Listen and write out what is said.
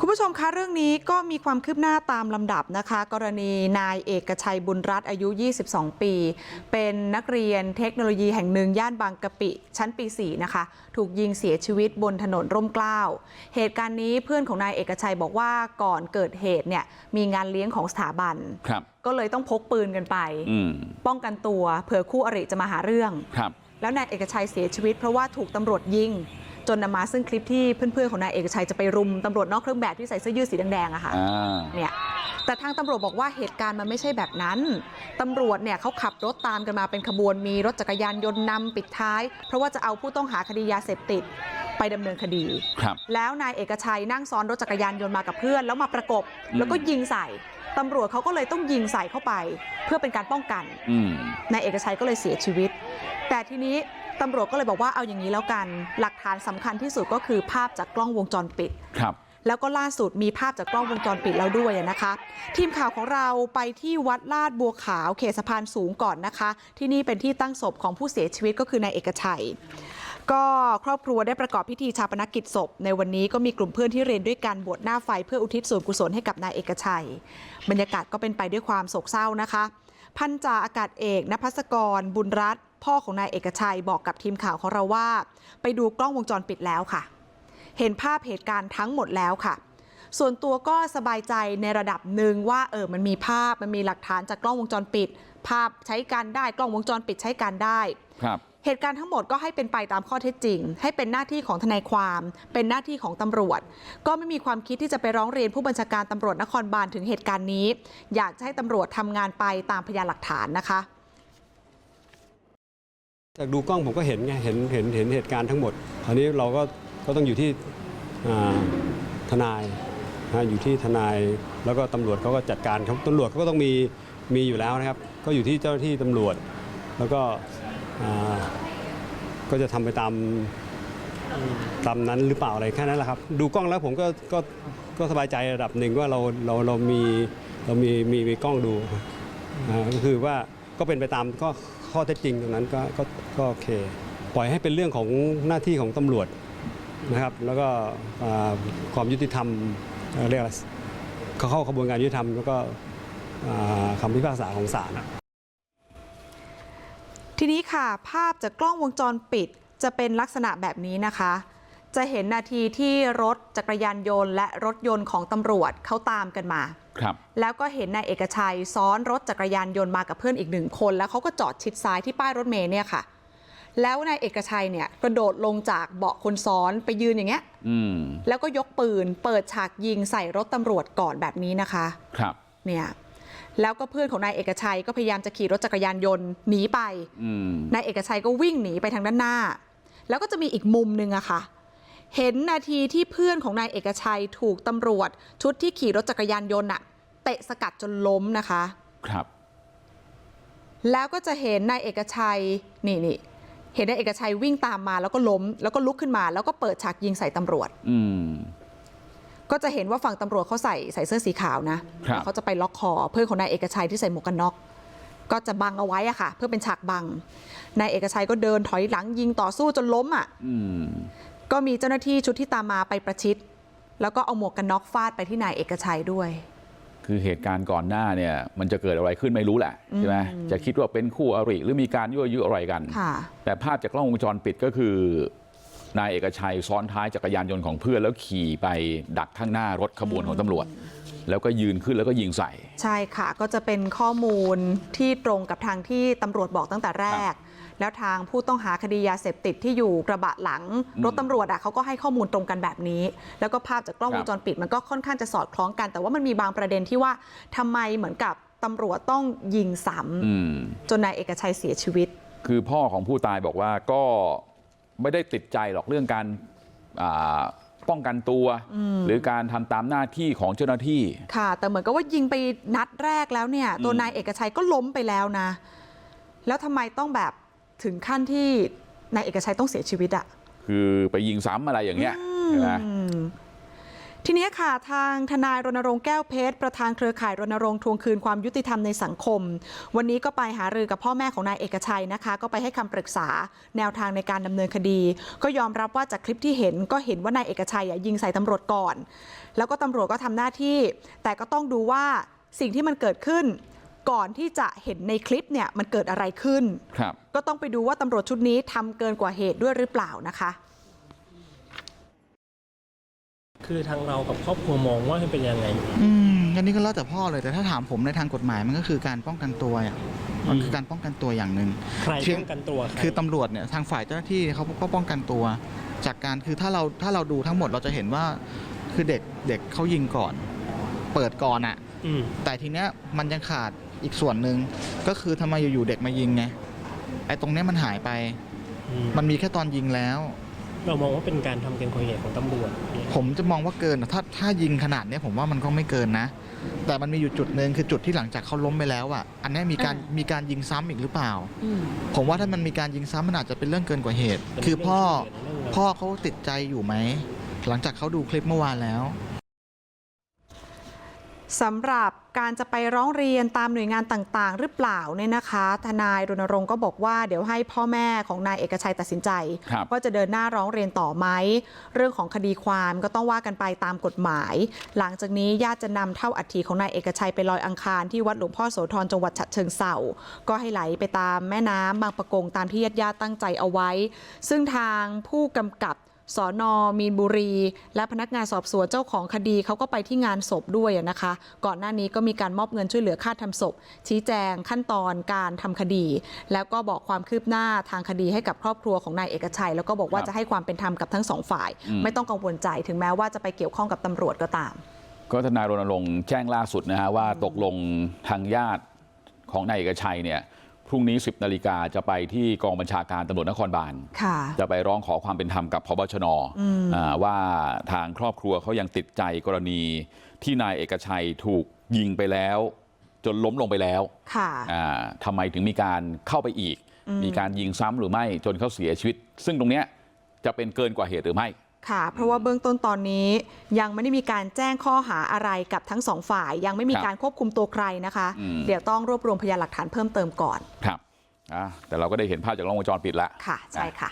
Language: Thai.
คุณผู้ชมคะเรื่องนี้ก็มีความคืบหน้าตามลำดับนะคะ กรณีนายเอกชัยบุญรัตน์อายุ 22 ปี เป็นนักเรียนเทคโนโลยีแห่งหนึ่งย่านบางกะปิชั้นปี 4 นะคะ ถูกยิงเสียชีวิตบนถนนร่มเกล้าเหตุการณ์นี้เพื่อนของนายเอกชัยบอกว่าก่อนเกิดเหตุเนี่ยมีงานเลี้ยงของสถาบันครับก็เลยต้องพกปืนกันไปอืมป้องกันตัวเผื่อคู่อริจะมาหาเรื่องครับแล้วนายเอกชัยเสียชีวิตเพราะว่าถูกตำรวจยิง จนนำมาซึ่งคลิปที่เพื่อนๆของนายเอกชัยจะไปรุมตำรวจนอกเครื่องแบบที่ใส่เสื้อยืดสีแดงๆอะค่ะอ่าเนี่ยแต่ทางตำรวจบอกว่าเหตุการณ์มันไม่ใช่แบบนั้นตำรวจเนี่ยเขาขับรถตามกันมาเป็นขบวนมีรถจักรยานยนต์นำปิดท้าย เพราะว่าจะเอาผู้ต้องหาคดียาเสพติดไปดำเนินคดีครับแล้วนายเอกชัยนั่งซ้อนรถจักรยานยนต์มากับเพื่อน แล้วมาประกบอืมแล้วก็ยิงใส่ตำรวจเขาก็เลยต้องยิงใส่เข้าไป เพื่อเป็นการป้องกันอืมนายเอกชัยก็เลยเสียชีวิต แต่ทีนี้ตำรวจก็เลยบอกว่าเอาอย่างนี้แล้วกันหลักฐานสำคัญที่สุดก็คือภาพจากกล้องวงจรปิดครับแล้วก็ล่าสุดมีภาพจากกล้องวงจรปิดแล้วด้วยนะคะทีมข่าวของเราไปที่วัดลาดบัวขาวเขตสะพานสูงก่อนนะคะที่นี่เป็นที่ตั้งศพของผู้เสียชีวิตก็คือนายเอกชัยก็ครอบครัวได้ประกอบพิธีชาปนกิจศพในวันนี้ก็มีกลุ่มเพื่อนที่เรียนด้วยกันบวชหน้าไฟเพื่ออุทิศส่วนกุศลให้กับนายเอกชัยบรรยากาศก็เป็นไปด้วยความโศกเศร้านะคะพันจ่าอากาศเอกนภัสกรบุญรัตน์ พ่อของนายเอกชัยบอกกับทีมข่าวของเราว่า ไปดูกล้องวงจรปิดแล้วค่ะ เห็นภาพเหตุการณ์ทั้งหมดแล้วค่ะ ส่วนตัวก็สบายใจในระดับหนึ่งว่าเออมันมีภาพมันมีหลักฐานจากกล้องวงจรปิด ภาพใช้การได้กล้องวงจรปิดใช้การได้ครับเหตุการณ์ทั้งหมดก็ให้เป็นไปตามข้อเท็จจริง ให้เป็นหน้าที่ของทนายความ เป็นหน้าที่ของตำรวจ ก็ไม่มีความคิดที่จะไปร้องเรียนผู้บัญชาการตำรวจนครบาลถึงเหตุการณ์นี้ อยากจะให้ตำรวจทำงานไปตามพยานหลักฐานนะคะ จากดูกล้องผมก็เห็นไงเห็นเห็นเห็นเหตุการณ์ทั้งหมดคราวนี้เราก็ก็ต้องอยู่ที่ทนายนะอยู่ที่ทนายแล้วก็ตำรวจเขาก็จัดการครับตำรวจเขาก็ต้องมีมีอยู่แล้วนะครับ ก็อยู่ที่เจ้าหน้าที่ตำรวจ แล้วก็ก็จะทำไปตามตามนั้นหรือเปล่าอะไรแค่นั้นแหละครับ ดูกล้องแล้วผมก็ก็ก็สบายใจระดับหนึ่งว่าเราเราเรามีเรามีมีมีกล้องดูก็คือว่า ก็เป็นไปตามก็ข้อเท็จจริงตรงนั้นก็ก็ก็โอเค ปล่อยให้เป็นเรื่องของหน้าที่ของตำรวจนะครับ แล้วก็อ่าความยุติธรรมเอ่อเรียกอะไรเขาเข้ากระบวนการยุติธรรมแล้วก็อ่าคำพิพากษาของศาลทีนี้ค่ะ ภาพจากกล้องวงจรปิดจะเป็นลักษณะแบบนี้นะคะ จะเห็นนาทีที่รถจักรยานยนต์และรถยนต์ของตำรวจเขาตามกันมาครับแล้วก็เห็นนายเอกชัยซ้อนรถจักรยานยนต์มากับเพื่อนอีกหนึ่งคนแล้วเขาก็จอดชิดซ้ายที่ป้ายรถเมล์เนี่ยค่ะ แล้วนายเอกชัยเนี่ยกระโดดลงจากเบาะคนซ้อนไปยืนอย่างเงี้ยอืมแล้วก็ยกปืนเปิดฉากยิงใส่รถตำรวจก่อนแบบนี้นะคะครับเนี่ยแล้วก็เพื่อนของนายเอกชัยก็พยายามจะขี่รถจักรยานยนต์หนีไปอืมนายเอกชัยก็วิ่งหนีไปทางด้านหน้า แล้วก็จะมีอีกมุมหนึ่งอะค่ะ เห็นนาทีที่เพื่อนของนายเอกชัยถูกตำรวจชุดที่ขี่รถจักรยานยนต์อะเตะสกัดจนล้มนะคะครับแล้วก็จะเห็นนายเอกชัยนี่นี่เห็นนายเอกชัยวิ่งตามมาแล้วก็ล้มแล้วก็ลุกขึ้นมาแล้วก็เปิดฉากยิงใส่ตำรวจอืมก็จะเห็นว่าฝั่งตำรวจเขาใส่ใส่เสื้อสีขาวนะครับแล้วเขาจะไปล็อกคอเพื่อนของนายเอกชัยที่ใส่หมวกกันน็อกก็จะบังเอาไว้อะค่ะ เพื่อเป็นฉากบังนายเอกชัยก็เดินถอยหลังยิงต่อสู้จนล้มอะอืม ก็มีเจ้าหน้าที่ชุดที่ตามมาไปประชิดแล้วก็เอาหมวกกันน็อกฟาดไปที่นายเอกชัยด้วย คือเหตุการณ์ก่อนหน้าเนี่ย มันจะเกิดอะไรขึ้นไม่รู้แหละใช่ไหมจะคิดว่าเป็นคู่อริหรือมีการยั่วยุอะไรกันค่ะแต่ภาพจากกล้องวงจรปิดก็คือนายเอกชัยซ้อนท้ายจักรยานยนต์ของเพื่อนแล้วขี่ไปดักข้างหน้ารถขบวนของตำรวจ แล้วก็ยืนขึ้นแล้วก็ยิงใส่ ใช่ค่ะ ก็จะเป็นข้อมูลที่ตรงกับทางที่ตำรวจบอกตั้งแต่แรก แล้วทางผู้ต้องหาคดียาเสพติดที่อยู่กระบะหลังอืมรถตำรวจอะเขาก็ให้ข้อมูลตรงกันแบบนี้ แล้วก็ภาพจากกล้องครัวบงจรปิดมันก็ค่อนข้างจะสอดคล้องกัน แต่ว่ามันมีบางประเด็นที่ว่าทำไมเหมือนกับตำรวจต้องยิงซ้อืมำจนนายเอกชัยเสียชีวิต คือพ่อของผู้ตายบอกว่าก็ไม่ได้ติดใจหรอกเรื่องการอ่าป้องกันตัว หรือการทำตามหน้าที่ของเจ้าหน้าที่ ค่ะ แต่เหมือนกับว่ายิงไปนัดแรกแล้วเนี่ย ตัวอืมนายเอกชัยก็ล้มไปแล้วนะ แล้วทำไมต้องแบบ ถึงขั้นที่นายเอกชัยต้องเสียชีวิตอะคือไปยิงซ้ำอะไรอย่างเงี้ยใช่ไหมอืมทีนี้ค่ะทางทนายรณรงค์แก้วเพชรประธานเครือข่ายรณรงค์ทวงคืนความยุติธรรมในสังคม วันนี้ก็ไปหารือกับพ่อแม่ของนายเอกชัยนะคะ ก็ไปให้คำปรึกษาแนวทางในการดำเนินคดี ก็ยอมรับว่าจากคลิปที่เห็นก็เห็นว่านายเอกชัยอะยิงใส่ตำรวจก่อน แล้วก็ตำรวจก็ทำหน้าที่ แต่ก็ต้องดูว่าสิ่งที่มันเกิดขึ้น ก่อนที่จะเห็นในคลิปเนี่ยมันเกิดอะไรขึ้นครับก็ต้องไปดูว่าตำรวจชุดนี้ทำเกินกว่าเหตุด้วยหรือเปล่านะคะคื อทางเรากับครอบครัวมองว่าให้เป็นยังไงอืมอันนี้ก็แล้วแต่พ่อเลยแต่ถ้าถามผมในทางกฎหมายมันก็คือการป้องกันตัวอะมันคือการป้องกันตัวอย่างหนึ่งใครเพียงป้องกันตัวใครคือตำรวจเนี่ยทางฝ่ายเจ้าหน้าที่เขาก็ป้องกันตัวจากการคือถ้าเราถ้าเราดูทั้งหมดเราจะเห็นว่าคือเด็กเด็กเขายิงก่อนเปิดก่อนอะอืมแต่ทีเนี้ยมันยังขาดอีกส่วนหนึ่งก็คือทำไมอยู่ๆเด็กมายิงไงไอ้ตรงเนี้ยมันหายไป อืมมันมีแค่ตอนยิงแล้ว เรามองว่าเป็นการทำเกินกว่าเหตุของตำรวจเนี่ยผมจะมองว่าเกินถ้าถ้ายิงขนาดเนี้ยผมว่ามันก็ไม่เกินนะ แต่มันมีอยู่จุดหนึ่งคือจุดที่หลังจากเขาล้มไปแล้วอะอันเนี้ยมีการมีการยิงซ้ำอีกหรือเปล่าผมว่าถ้ามันมีการยิงซ้ำมันอาจจะเป็นเรื่องเกินกว่าเหตุเป็นคือพ่อเรื่องเรื่องพ่อเขาติดใจอยู่ไหม หลังจากเขาดูคลิปเมื่อวานแล้ว สำหรับการจะไปร้องเรียนตามหน่วยงานต่าง ๆ หรือเปล่าเนี่ยนะคะทนายรณรงค์ก็บอกว่าเดี๋ยวให้พ่อแม่ของนายเอกชัยตัดสินใจครับว่าจะเดินหน้าร้องเรียนต่อไหมเรื่องของคดีความก็ต้องว่ากันไปตามกฎหมาย หลังจากนี้ญาติจะนำเท่าอัฐิของนายเอกชัยไปลอยอังคารที่วัดหลวงพ่อโสธรจังหวัดฉะเชิงเซาก็ให้ไหลไปตามแม่น้ำบางปะกงตามที่ญาติญาติๆตั้งใจเอาไว้ ซึ่งทางผู้กำกับ สอนอมีนบุรีและพนักงานสอบสวนเจ้าของคดีเขาก็ไปที่งานศพด้วยอะนะคะก่อนหน้านี้ก็มีการมอบเงินช่วยเหลือค่าทำศพ ชี้แจงขั้นตอนการทำคดี แล้วก็บอกความคืบหน้าทางคดีให้กับครอบครัวของนายเอกชัย แล้วก็บอกว่าครับจะให้ความเป็นธรรมกับทั้งสองฝ่ายอืมไม่ต้องกังวลใจถึงแม้ว่าจะไปเกี่ยวข้องกับตำรวจก็ตาม ก็ทนายรณรงค์แจ้งล่าสุดนะฮะว่าตกลงทางญาติของนายเอกชัยเนี่ย พรุ่งนี้10นาฬิกาจะไปที่กองบัญชาการตำรวจนครบาลค่ะจะไปร้องขอความเป็นธรรมกับพบชนอ่าว่าทางครอบครัวเขายังติดใจกรณีที่นายเอกชัยถูกยิงไปแล้วจนล้มลงไปแล้วค่ะอ่าทำไมถึงมีการเข้าไปอีกมีการยิงซ้ำหรือไม่จนเขาเสียชีวิตซึ่งตรงเนี้ยจะเป็นเกินกว่าเหตุหรือไม่ ค่ะ เพราะว่าเบื้องต้นตอนนี้ยังไม่ได้มีการแจ้งข้อหาอะไรกับทั้งสองฝ่ายยังไม่มีครับการควบคุมตัวใครนะคะอืมเดี๋ยวต้องรวบรวมพยานหลักฐานเพิ่มเติมก่อนครับอ่าแต่เราก็ได้เห็นภาพจากกล้องวงจรปิดแล้วค่ะใช่อะค่ะ